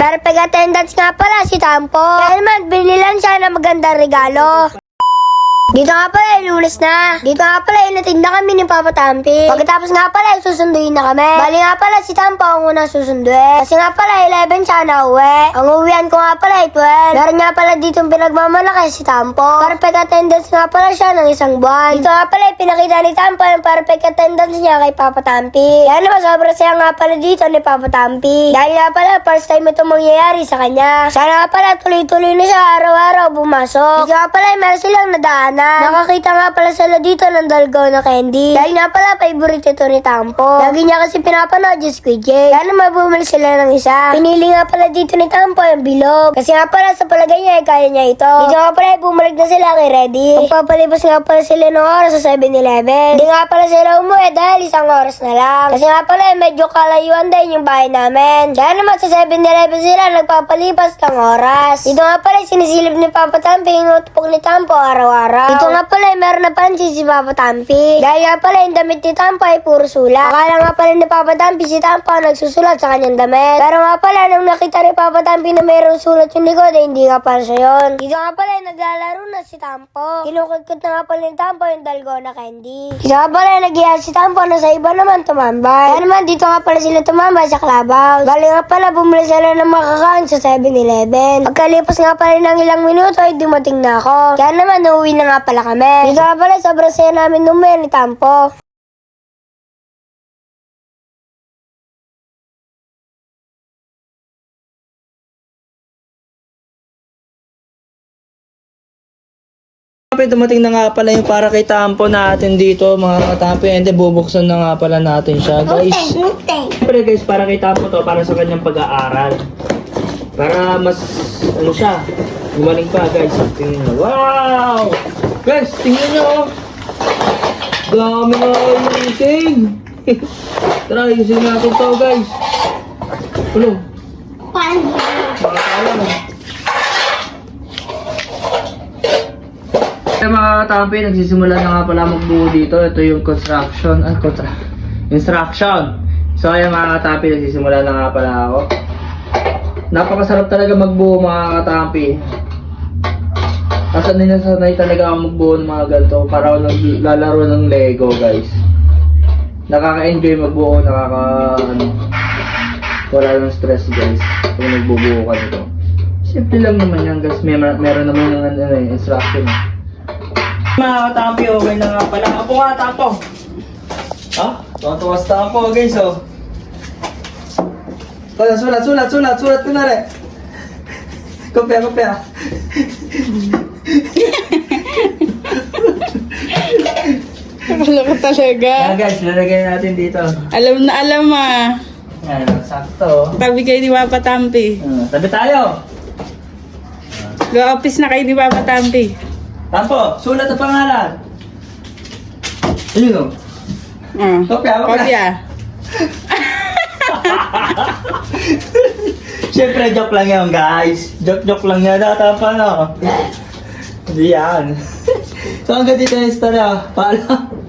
Perfect attendance nga pala si Tampo. Kaya naman, binilan siya ng magandang regalo. Dito nga pala, lunes na. Dito nga pala, inatig na kami ni Papa Tampi. Pagkatapos nga pala, susunduin na kami. Bali nga pala, si Tampo ang unang susunduin. Kasi nga pala, 11 siya na uwi. Ang uwian ko nga pala, ay 12. Meron nga pala dito pinagmamalaki si Tampo. Perfect attendance nga pala siya ng isang buwan. Dito nga pala, pinakita ni Tampo yung perfect attendance niya kay Papa Tampi. Kaya naman, sobrang saya nga pala dito ni Papa Tampi. Dahil nga pala, first time ito mangyayari sa kanya. Sana nga pala, tuloy-tuloy na siya araw-araw bumasok. Dito nga pala, meron silang nadaanan. Nakakita nga pala sila dito ng dalgaw na candy. Dahil nga pala, favorite ito ni Tampo. Lagi niya kasi pinapanood yung Squid Game. Kaya naman bumili sila ng isa. Pinili nga pala dito ni Tampo yung bilog. Kasi nga pala sa palagay niya, eh, kaya niya ito. Dito nga pala, bumalik na sila kay Reddy. Magpapalibas nga pala sila ng oras sa 7-Eleven. Hindi nga pala sila umuwi dahil isang oras na lang. Kasi nga pala, eh, medyo kalayuan din yung bahay namin. Kaya naman sa 7-Eleven sila nagpapalipas ng oras. Dito nga pala, sinisilip ni Papa Tampi yung notebook ni Tampo araw-araw. Dito nga pala, eh, meron na pansin si Papa Tampi. Dahil nga pala, yung damit ni Tampo ay puro sulat. Akala nga pala ni Papa Tampi si Tampo nagsusulat sa kanyang damit. Pero nga pala, nung nakita ni Papa Tampi na mayroong sulat yung likod, eh, hindi nga pala siya yun. Dito nga pala, eh, naglalaro na si Tampo. Kinukudkot na nga pala ni Tampo yung dalgona candy. Dito nga pala, nag si Tampo na sa iba naman tumambay. Kaya naman, dito nga pala sila tumambay sa clubhouse. Bali nga pala, bumili sila ng makakain sa 7-Eleven. Pagkalipas nga pala ng ilang minuto, ay dumating na ako. Kaya naman, nauwi na nga pala kami. Nga pala, sobrang saya namin numuya ni Tampo. Kape, dumating na nga pala yung para kay Tampo natin dito, mga katampo. And then, bubuksan na nga pala natin siya, guys. Siyempre, guys, para kay Tampo to, para sa kanyang pag-aaral. Para mas, ano siya, gumaling pa, guys. Tingnan nyo. Wow! Guys, tingnan nyo, oh. Dami na using. Tara, ayusin natin to, guys. Ano? Makakala mo. Kaya mga katampi, nagsisimula na nga pala magbuo dito. Ito yung construction, ah, contra instruction. So ayan mga katampi, nagsisimula na nga pala ako. Napakasarap talaga magbuo mga katampi. Kasi ninasanay talaga ako magbuo ng mga ganito para ako naglalaro ng Lego guys. Nakaka-enjoy magbuo, nakaka ano, wala nang stress guys kung nagbubuo ka nito. Simple lang naman yan guys, may meron naman ng ano, eh, instruction. eh. Mga katampi, okay na nga pala. Apo nga, tampo. Ha? Tuwa-tuwa sa tampo, guys, oh. Sulat, sulat, sulat, sulat, sulat ko na rin. Kopya, kopya. Akala ko talaga. Yan guys, lalagay natin dito. Alam na alam ah. Yan, sakto. Tabi kayo ni Papa Tampi. Uh, tabi tayo. Go office na kayo ni Papa Tampi. Tampo, sulat ang pangalan. Ayun, oh. Ah. Kopya, kopya. Kopya. Siyempre, joke lang yan, guys. Joke-joke lang yan. Natapa na. Hindi yan. so, hanggang dito na yung istorya. Paalam.